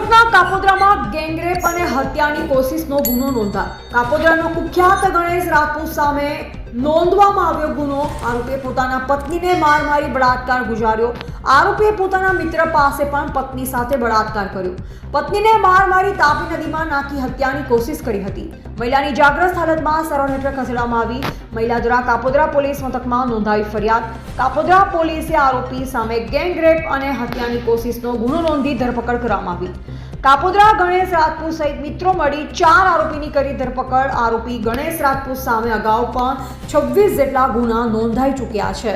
સુરતના કાપોદ્રામાં ગેંગરેપ અને હત્યાની કોશિશનો ગુનો નોંધાયો. કાપોદ્રાનો કુખ્યાત ગણેશ રાજપૂત સામે નોંધવામાં આવ્યો ગુનો. આરોપીએ પોતાના પત્નીને માર મારી બળાત્કાર ગુજાર્યો. આરોપીએ પોતાના મિત્ર પાસે પણ પત્ની સાથે બળાત્કાર કર્યો. પત્નીને માર મારી તાપી નદીમાં નાખી હત્યાની કોશિશ કરી હતી. મહિલાની જાગ્રસ્ત હાલતમાં સારવાર હેઠળ ખસેડવામાં આવી. મહિલા દ્વારા કાપોદ્રા પોલીસ મથકમાં નોંધાવી ફરિયાદ. કાપોદ્રા પોલીસે આરોપી સામે ગેંગરેપ અને હત્યાની કોશિશનો ગુનો નોંધી ધરપકડ કરવામાં આવી. કાપોદ્રા ગણેશ રાજપૂત સહિત મિત્રો મળી ચાર આરોપીની કરી ધરપકડ. આરોપી ગણેશ રાજપૂત સામે અગાઉ પણ છવ્વીસ જેટલા ગુના નોંધાઈ ચૂક્યા છે.